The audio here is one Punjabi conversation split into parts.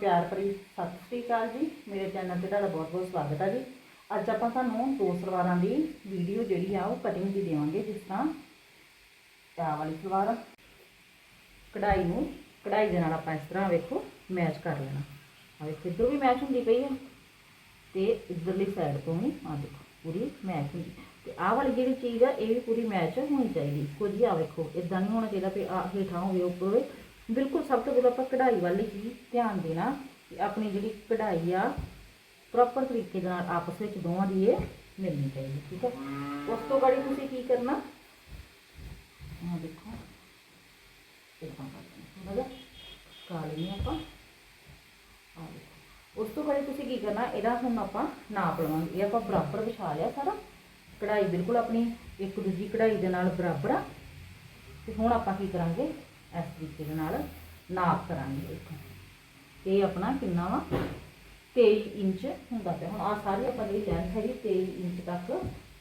ਪਿਆਰ ਭਰੀ ਸਤਿ ਸ੍ਰੀ ਅਕਾਲ ਜੀ। ਮੇਰੇ ਚੈਨਲ ਤੇ ਤੁਹਾਡਾ ਬਹੁਤ-ਬਹੁਤ ਸਵਾਗਤ ਹੈ ਜੀ। ਅੱਜ ਆਪਾਂ ਤੁਹਾਨੂੰ ਦੋ ਸਲਵਾਰਾਂ ਦੀ ਵੀਡੀਓ ਜਿਹੜੀ ਆ, ਉਹ ਕਟਿੰਗ ਦੀ ਦੇਵਾਂਗੇ ਜਿਸ ਤਰ੍ਹਾਂ ਆਹ ਵਾਲੀ ਸਲਵਾਰ, ਕਢਾਈ ਨੂੰ, ਕਢਾਈ ਦੇ ਨਾਲ ਆਪਾਂ ਇਸ ਤਰ੍ਹਾਂ ਵੇਖੋ ਮੈਚ ਕਰ ਲੈਣਾ। ਆ ਵੇਖੋ, ਇੱਧਰ ਵੀ ਮੈਚ ਹੁੰਦੀ ਪਈ ਆ ਤੇ ਇੱਧਰਲੀ ਸਾਈਡ ਤੋਂ ਵੀ ਆ ਦੇਖੋ, ਪੂਰੀ ਮੈਚ ਹੁੰਦੀ। ਤੇ ਆਹ ਵਾਲੀ ਜਿਹੜੀ ਚੀਜ਼ ਆ, ਇਹ ਵੀ ਪੂਰੀ ਮੈਚ ਹੋਣੀ ਚਾਹੀਦੀ। ਇੱਕੋ ਜਿਹੀ ਆ ਵੇਖੋ ਇਦਾਂ ਨਹੀਂ ਹੋਣਾ ਚਾਹੀਦਾ ਵੀ ਆ ਹੇਠਾਂ ਹੋਵੇ, ਉੱਪਰ ਹੋਵੇ। ਬਿਲਕੁਲ ਸਭ ਤੋਂ ਪਹਿਲਾਂ ਆਪਾਂ ਕਢਾਈ ਵੱਲ ਹੀ ਧਿਆਨ ਦੇਣਾ ਕਿ ਆਪਣੀ ਜਿਹੜੀ ਕਢਾਈ ਆ ਪ੍ਰੋਪਰ ਤਰੀਕੇ ਦੇ ਨਾਲ ਆਪਸ ਵਿੱਚ ਦੋਵਾਂ ਦੀ ਇਹ ਮਿਲਣੀ ਚਾਹੀਦੀ, ਠੀਕ ਹੈ? ਉਸ ਤੋਂ ਬਾਅਦ ਤੁਸੀਂ ਕੀ ਕਰਨਾ? ਆ ਦੇਖੋ। ਇਦਾਂ ਕਰਦੇ ਥੋੜਾ ਜਿਹਾ ਕਾ ਲੈਣੀ ਆਪਾਂ। ਆ ਦੇਖੋ। ਉਸ ਤੋਂ ਬਾਅਦ ਤੁਸੀਂ ਕੀ ਕਰਨਾ, ਇਹਦਾ ਹੁਣ ਆਪਾਂ ਨਾਪ ਲਵਾਂਗੇ। ਇਹ ਆਪਾਂ ਬਰਾਬਰ ਵਿਛਾ ਲਿਆ ਸਾਰਾ। ਕਢਾਈ ਬਿਲਕੁਲ ਆਪਣੀ ਇੱਕ ਦੂਜੀ ਕਢਾਈ ਦੇ ਨਾਲ ਬਰਾਬਰ ਆ। ਤੇ ਹੁਣ ਆਪਾਂ ਕੀ ਕਰਾਂਗੇ? ਇਸ ਤਰੀਕੇ ਦੇ ਨਾਲ ਨਾਪ ਕਰਾਂਗੇ ਦੇਖੋ। ਇਹ ਆਪਣਾ ਕਿੰਨਾ ਵਾ? 23 ਇੰਚ ਹੁੰਦਾ ਪਿਆ। ਹੁਣ ਆ ਸਾਰੀ ਆਪਾਂ ਜਿਹੜੀ ਲੈਂਥ ਹੈਗੀ 23 ਇੰਚ ਤੱਕ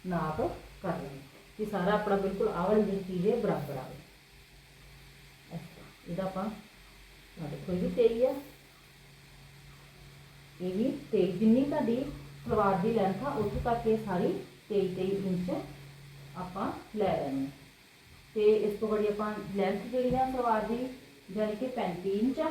ਨਾਪ ਕਰ ਲੈਣੀ ਕਿ ਸਾਰਾ ਆਪਣਾ ਬਿਲਕੁਲ ਆਹ ਵਾਲੀ ਚੀਜ਼ ਹੈ, ਬਰਾਬਰ ਆਵੇ ਇਹਦਾ ਆਪਾਂ ਆ ਦੇਖੋ, ਇਹ ਵੀ 23 ਆ। ਇਹ ਵੀ 23 ਜਿੰਨੀ ਤੁਹਾਡੀ ਸਲਵਾਰ ਦੀ ਲੈਂਥ ਆ, ਉੱਥੇ ਤੱਕ ਇਹ ਸਾਰੀ 23 23 ਇੰਚ ਆਪਾਂ ਲੈ ਲੈਣੀ। ਤੇ ਇਸ ਤੋਂ ਬੜੀ ਆਪਾਂ ਲੈਂਥ ਜਿਹੜੀ ਆ ਸਲਵਾਰ ਦੀ, ਜਾਣੀ ਕਿ 35 ਇੰਚ ਆ।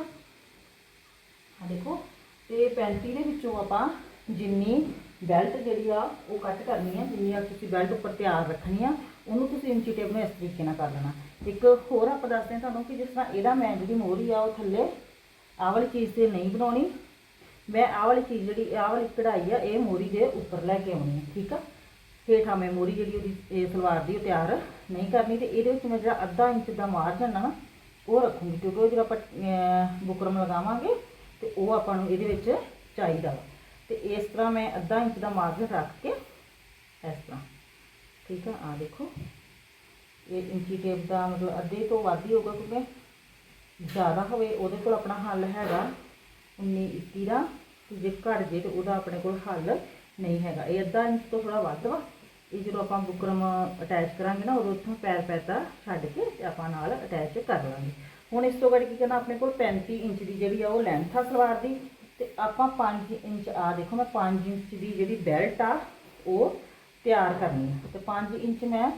ਆ ਦੇਖੋ, ਤੇ 35 ਦੇ ਵਿੱਚੋਂ ਆਪਾਂ ਜਿੰਨੀ ਬੈਲਟ ਜਿਹੜੀ ਆ ਉਹ ਕੱਟ ਕਰਨੀ ਆ, ਜਿੰਨੀ ਆ ਤੁਸੀਂ ਬੈਲਟ ਉੱਪਰ ਤਿਆਰ ਰੱਖਣੀ ਆ, ਉਹਨੂੰ ਤੁਸੀਂ ਇੰਚੀ ਟੇਪ ਨੂੰ ਇਸ ਤਰੀਕੇ ਨਾਲ ਕਰ ਲੈਣਾ। ਇੱਕ ਹੋਰ ਆਪਾਂ ਦੱਸਦੇ ਹਾਂ ਤੁਹਾਨੂੰ ਕਿ ਜਿਸ ਤਰ੍ਹਾਂ ਇਹਦਾ ਮੈਂ ਜਿਹੜੀ ਮੋਹਰੀ ਆ ਉਹ ਥੱਲੇ ਆਹ ਵਾਲੀ ਚੀਜ਼ ਤੇ ਨਹੀਂ ਬਣਾਉਣੀ। ਮੈਂ ਆਹ ਵਾਲੀ ਚੀਜ਼ ਜਿਹੜੀ, ਆਹ ਵਾਲੀ ਕਢਾਈ ਆ, ਇਹ ਮੋਹਰੀ ਦੇ ਉੱਪਰ ਲੈ ਕੇ ਆਉਣੀ ਹੈ ਠੀਕ ਆ? ਹੇਠਾਂ ਮੈਂ ਮੋਹਰੀ ਜਿਹੜੀ ਉਹਦੀ, ਇਹ ਸਲਵਾਰ ਦੀ ਉਹ ਤਿਆਰ ਨਹੀਂ ਕਰਨੀ ਤੇ ਇਹਦੇ ਵਿੱਚ ਮੈਂ ਜਿਹੜਾ ਅੱਧਾ ਇੰਚ ਦਾ ਮਾਰਜਨ ਆ ਨਾ, ਉਹ ਰੱਖੂੰਗੀ ਕਿਉਂਕਿ ਉਹ ਜਿਹੜਾ ਆਪਾਂ ਬੁਕਰਮ ਲਗਾਵਾਂਗੇ ਤੇ ਉਹ ਆਪਾਂ ਨੂੰ ਇਹਦੇ ਵਿੱਚ ਚਾਹੀਦਾ ਵਾ। ਤੇ ਇਸ ਤਰ੍ਹਾਂ ਮੈਂ ਅੱਧਾ ਇੰਚ ਦਾ ਮਾਰਜਨ ਰੱਖ ਕੇ ਇਸ ਤਰ੍ਹਾਂ, ਠੀਕ ਆ? ਆ ਦੇਖੋ, ਇਹ ਇੰਚੀ ਟੇਪ ਦਾ ਮਤਲਬ ਅੱਧੇ ਤੋਂ ਵੱਧ ਹੀ ਹੋਊਗਾ ਕਿਉਂਕਿ ਜ਼ਿਆਦਾ ਹੋਵੇ, ਉਹਦੇ ਕੋਲ ਆਪਣਾ ਹੱਲ ਹੈਗਾ 19 21 ਦਾ, ਤੇ ਜੇ ਘੱਟ ਜੇ ਤੇ ਉਹਦਾ ਆਪਣੇ ਕੋਲ ਹੱਲ ਨਹੀਂ ਹੈਗਾ। ਇਹ ਅੱਧਾ ਇੰਚ ਤੋਂ ਥੋੜਾ ਵੱਧ ਵਾ। ਇਹ ਜਦੋਂ ਆਪਾਂ ਬੁਕਰਮ ਅਟੈਚ ਕਰਾਂਗੇ ਨਾ, ਉਦੋਂ ਉੱਥੋਂ ਪੈਰ ਪੈਤਾ ਛੱਡ ਕੇ ਤੇ ਆਪਾਂ ਨਾਲ ਅਟੈਚ ਕਰ ਲਾਂਗੇ। ਹੁਣ ਇਸ ਤੋਂ ਬਾਅਦ ਕੀ ਕਰਨਾ, ਆਪਣੇ ਕੋਲ 35 ਇੰਚ ਦੀ ਜਿਹੜੀ ਆ, ਉਹ ਲੈਂਥ ਆ ਸਲਵਾਰ ਦੀ। ਤੇ ਆਪਾਂ 5 ਇੰਚ, ਆ ਦੇਖੋ ਮੈਂ 5 ਇੰਚ ਦੀ ਜਿਹੜੀ ਬੈਲਟ ਆ, ਉਹ ਤਿਆਰ ਕਰਨੀ ਹੈ ਤੇ 5 ਇੰਚ ਮੈਂ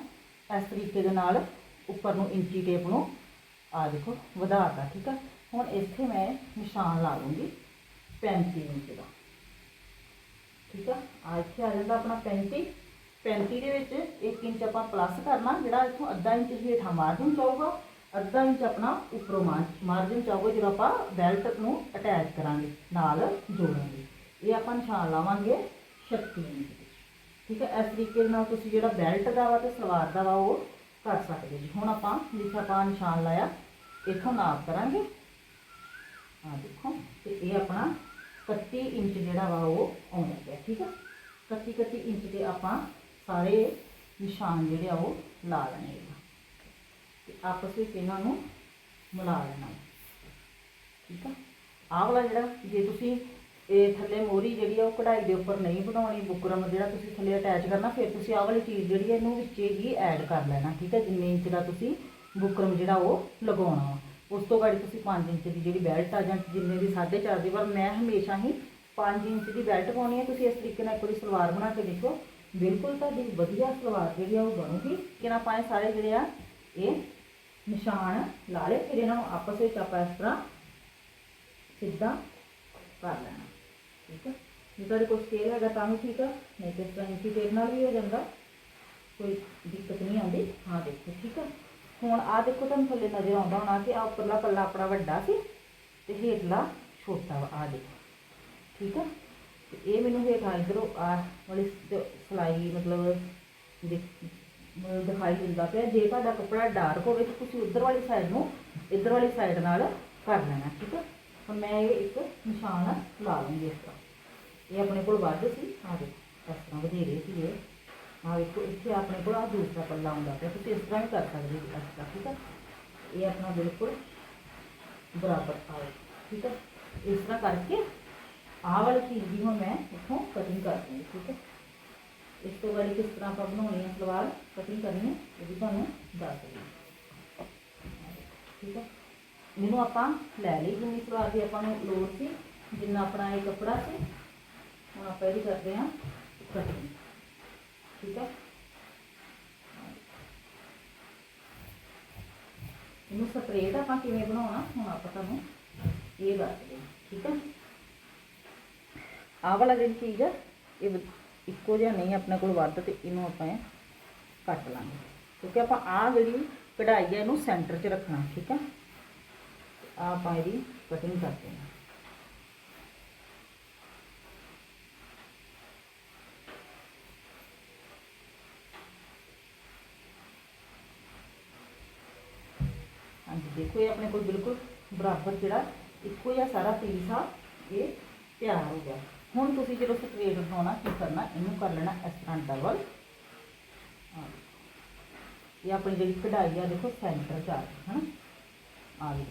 ਇਸ ਤਰੀਕੇ ਦੇ ਨਾਲ ਉੱਪਰ ਨੂੰ ਇੰਚੀ ਟੇਪ ਨੂੰ, ਆ ਦੇਖੋ, ਵਧਾਤਾ, ਠੀਕ ਆ? ਹੁਣ ਇੱਥੇ ਮੈਂ ਨਿਸ਼ਾਨ ਲਾ ਲੂੰਗੀ 35 ਇੰਚ ਦਾ। ਠੀਕ ਆ? ਆ ਇੱਥੇ ਆ ਜਾਂਦਾ ਆਪਣਾ 35 35 ਦੇ ਵਿੱਚ 1 ਇੰਚ ਆਪਾਂ ਪਲੱਸ ਕਰਨਾ, ਜਿਹੜਾ ਇੱਥੋਂ ਅੱਧਾ ਇੰਚ ਹੇਠਾਂ ਮਾਰਜਨ ਚਾਹੂਗਾ ਅੱਧਾ ਇੰਚ ਆਪਣਾ ਉੱਪਰੋਂ ਮਾਰਜਨ ਚਾਹੂਗਾ ਜਦੋਂ ਆਪਾਂ ਬੈਲਟ ਨੂੰ ਅਟੈਚ ਕਰਾਂਗੇ, ਨਾਲ ਜੋੜਾਂਗੇ। ਇਹ ਆਪਾਂ ਨਿਸ਼ਾਨ ਲਾਵਾਂਗੇ 36 ਇੰਚ ਦੇ ਠੀਕ ਹੈ, ਇਸ ਤਰੀਕੇ ਨਾਲ ਤੁਸੀਂ ਜਿਹੜਾ ਬੈਲਟ ਦਾ ਵਾ ਤੇ ਸਲਵਾਰ ਦਾ ਵਾ ਉਹ ਕਰ ਸਕਦੇ ਜੀ ਹੁਣ ਆਪਾਂ ਜਿੱਥੇ ਆਪਾਂ ਨਿਸ਼ਾਨ ਲਾਇਆ, ਇੱਥੋਂ ਨਾਪ ਕਰਾਂਗੇ। ਆ ਦੇਖੋ, ਤੇ ਇਹ ਆਪਣਾ 31 ਇੰਚ ਜਿਹੜਾ ਵਾ ਉਹ ਆਉਂਦਾ ਪਿਆ ਠੀਕ ਹੈ? 31 31 ਇੰਚ ਦੇ ਆਪਾਂ ਸਾਰੇ ਨਿਸ਼ਾਨ ਜਿਹੜੇ ਆ ਉਹ ਲਾ ਲੈਣੇ ਆ। ਤੇ ਆਪਸ ਵਿੱਚ ਇਹਨਾਂ ਨੂੰ ਮਿਲਾ ਲੈਣਾ ਠੀਕ ਆ? ਆਹ ਵਾਲਾ ਜਿਹੜਾ, ਜੇ ਤੁਸੀਂ ਇਹ ਥੱਲੇ ਮੋਰੀ ਜਿਹੜੀ ਆ ਉਹ ਕਢਾਈ ਦੇ ਉੱਪਰ ਨਹੀਂ ਬਣਾਉਣੀ, ਬੁਕਰਮ ਜਿਹੜਾ ਤੁਸੀਂ ਥੱਲੇ ਅਟੈਚ ਕਰਨਾ, ਫਿਰ ਤੁਸੀਂ ਆਹ ਵਾਲੀ ਚੀਜ਼ ਜਿਹੜੀ ਹੈ ਇਹਨੂੰ ਵਿੱਚੇ ਹੀ ਐਡ ਕਰ ਲੈਣਾ, ਠੀਕ ਹੈ ਜਿੰਨੇ ਇੰਚ ਦਾ ਤੁਸੀਂ ਬੁਕਰਮ ਜਿਹੜਾ ਉਹ ਲਗਾਉਣਾ ਵਾ। ਉਸ ਤੋਂ ਬਾਅਦ ਤੁਸੀਂ 5 ਇੰਚ ਦੀ ਜਿਹੜੀ ਬੈਲਟ ਆ ਜਾਂ ਜਿੰਨੇ ਦੀ 4.5 ਦੀ, ਪਰ ਮੈਂ ਹਮੇਸ਼ਾ ਹੀ 5 ਇੰਚ ਦੀ ਬੈਲਟ ਪਾਉਣੀ ਹੈ ਤੁਸੀਂ ਇਸ ਤਰੀਕੇ ਨਾਲ ਇੱਕ ਵਾਰੀ ਸਲਵਾਰ ਬਣਾ ਕੇ ਦੇਖੋ ਬਿਲਕੁਲ ਤੁਹਾਡੀ ਵਧੀਆ ਸਲਵਾਰ ਜਿਹੜੀ ਆ ਉਹ ਬਣੂਗੀ ਕਿ ਨਾ ਪਾਏ ਸਾਰੇ ਜਿਹੜੇ ਆ, ਇਹ ਨਿਸ਼ਾਨ ਲਾ ਲਏ, ਫਿਰ ਇਹਨਾਂ ਨੂੰ ਆਪਸ ਵਿੱਚ ਆਪਾਂ ਇਸ ਤਰ੍ਹਾਂ ਸਿੱਧਾ ਕਰ ਲੈਣਾ। ਠੀਕ ਹੈ ਜੇ ਤੁਹਾਡੇ ਕੋਲ ਸਕੇਲ ਹੈਗਾ ਤਾਂ ਵੀ ਠੀਕ ਆ, ਨਹੀਂ ਤੇ ਇਸ ਇੰਚੀ ਟੇਪ ਨਾਲ ਵੀ ਹੋ ਜਾਂਦਾ। ਕੋਈ ਦਿੱਕਤ ਨਹੀਂ ਆਉਂਦੀ। ਹਾਂ, ਦੇਖੋ, ਠੀਕ ਆ? ਹੁਣ ਆ ਦੇਖੋ, ਤੁਹਾਨੂੰ ਥੱਲੇ ਨਜ਼ਰ ਆਉਂਦਾ ਹੋਣਾ ਕਿ ਆ ਉੱਪਰਲਾ ਪੱਲਾ ਆਪਣਾ ਵੱਡਾ ਸੀ ਤੇ ਹੇਠਲਾ ਛੋਟਾ ਵਾ ਆ ਦੇਖੋ। ਠੀਕ ਆ? ਤੇ ਇਹ ਮੈਨੂੰ ਹੇਠਾਂ ਇਧਰੋਂ ਆ ਵਾਲੀ ਸ- ਸਿਲਾਈ ਮਤਲਬ ਦਿਖਾਈ ਦਿੰਦਾ ਪਿਆ। ਜੇ ਤੁਹਾਡਾ ਕੱਪੜਾ ਡਾਰਕ ਹੋਵੇ ਤਾਂ ਤੁਸੀਂ ਉਧਰ ਵਾਲੀ ਸਾਈਡ ਨੂੰ ਇੱਧਰ ਵਾਲੀ ਸਾਈਡ ਨਾਲ ਕਰ ਲੈਣਾ, ਠੀਕ ਹੈ ਹੁਣ ਮੈਂ ਇਹ ਇੱਕ ਨਿਸ਼ਾਨ ਲਾ ਲੂੰਗੀ ਇਸ ਤਰ੍ਹਾਂ। ਇਹ ਆਪਣੇ ਕੋਲ ਵੱਧ ਸੀ। ਆ ਦੇਖੋ, ਇਸ ਤਰ੍ਹਾਂ ਵਧੇਰੇ ਸੀ ਇਹ। ਆ ਵੇਖੋ, ਇੱਥੇ ਆਪਣੇ ਕੋਲ ਆ ਦੂਸਰਾ ਪੱਲਾ ਆਉਂਦਾ ਪਿਆ। ਤੁਸੀਂ ਇਸ ਤਰ੍ਹਾਂ ਵੀ ਕਰ ਸਕਦੇ ਹੋ ਇਸ ਤਰ੍ਹਾਂ, ਠੀਕ ਆ? ਇਹ ਆਪਣਾ ਬਿਲਕੁਲ ਬਰਾਬਰ ਆਵੇ ਠੀਕ ਹੈ ਇਸ ਤਰ੍ਹਾਂ ਕਰਕੇ ਆਹ ਵਾਲੀ ਚੀਜ਼ ਦੀ ਹੁਣ ਮੈਂ ਇੱਥੋਂ ਕਟਿੰਗ ਕਰ ਦੂੰਗੀ ਠੀਕ ਹੈ। ਇਸ ਤੋਂ ਬਾਅਦ ਕਿਸ ਤਰ੍ਹਾਂ ਆਪਾਂ ਬਣਾਉਣੀ ਹੈ ਸਲਵਾਰ ਕਟਿੰਗ ਕਰਨੀ ਹੈ, ਇਹ ਵੀ ਤੁਹਾਨੂੰ ਦੱਸ ਦਿੰਦੀ ਠੀਕ ਹੈ। ਇਹਨੂੰ ਆਪਾਂ ਲੈ ਲਈ ਜਿੰਨੀ ਸਲਵਾਰ ਦੀ ਆਪਾਂ ਨੂੰ ਲੋੜ ਸੀ, ਜਿੰਨਾ ਆਪਣਾ ਇਹ ਕੱਪੜਾ ਸੀ, ਹੁਣ ਆਪਾਂ ਇਹਦੀ ਕਰਦੇ ਹਾਂ ਕਟਿੰਗ ਠੀਕ ਹੈ। ਇਹਨੂੰ ਸਪਰੇਟ ਆਪਾਂ ਕਿਵੇਂ ਬਣਾਉਣਾ, ਹੁਣ ਆਪਾਂ ਤੁਹਾਨੂੰ ਇਹ ਦੱਸਦੇ ਹਾਂ। ਠੀਕ ਹੈ। ਆਹ ਵਾਲਾ ਜਿਹੜੀ ਚੀਜ਼ ਆ, ਇਹ ਇੱਕੋ ਜਿਹਾ ਨਹੀਂ, ਆਪਣੇ ਕੋਲ ਵੱਧ ਤੇ ਇਹਨੂੰ ਆਪਾਂ ਕੱਟ ਲਾਂਗੇ। ਕਿਉਂਕਿ ਆਪਾਂ ਆਹ ਜਿਹੜੀ ਕਢਾਈ ਹੈ ਇਹਨੂੰ ਸੈਂਟਰ 'ਚ ਰੱਖਣਾ, ਠੀਕ ਹੈ ਆਹ ਆਪਾਂ ਇਹਦੀ ਕਟਿੰਗ ਕਰਦੇ ਹਾਂ ਹਾਂਜੀ, ਦੇਖੋ ਇਹ ਆਪਣੇ ਕੋਲ ਬਿਲਕੁਲ ਬਰਾਬਰ ਜਿਹੜਾ ਇੱਕੋ ਜਿਹਾ ਸਾਰਾ ਪੀਸ ਆ, ਇਹ ਤਿਆਰ ਹੋ ਗਿਆ। ਹੁਣ ਤੁਸੀਂ ਜਦੋਂ ਸਟ੍ਰੇਟ ਬਣਾਉਣਾ, ਕੀ ਕਰਨਾ, ਇਹਨੂੰ ਕਰ ਲੈਣਾ ਇਸ ਤਰ੍ਹਾਂ ਡਬਲ ਇਹ ਆਪਣੀ ਜਿਹੜੀ ਕਢਾਈ ਆ, ਦੇਖੋ ਸੈਂਟਰ 'ਚ ਆ ਗਈ, ਹਨਾ? ਆ ਗਈ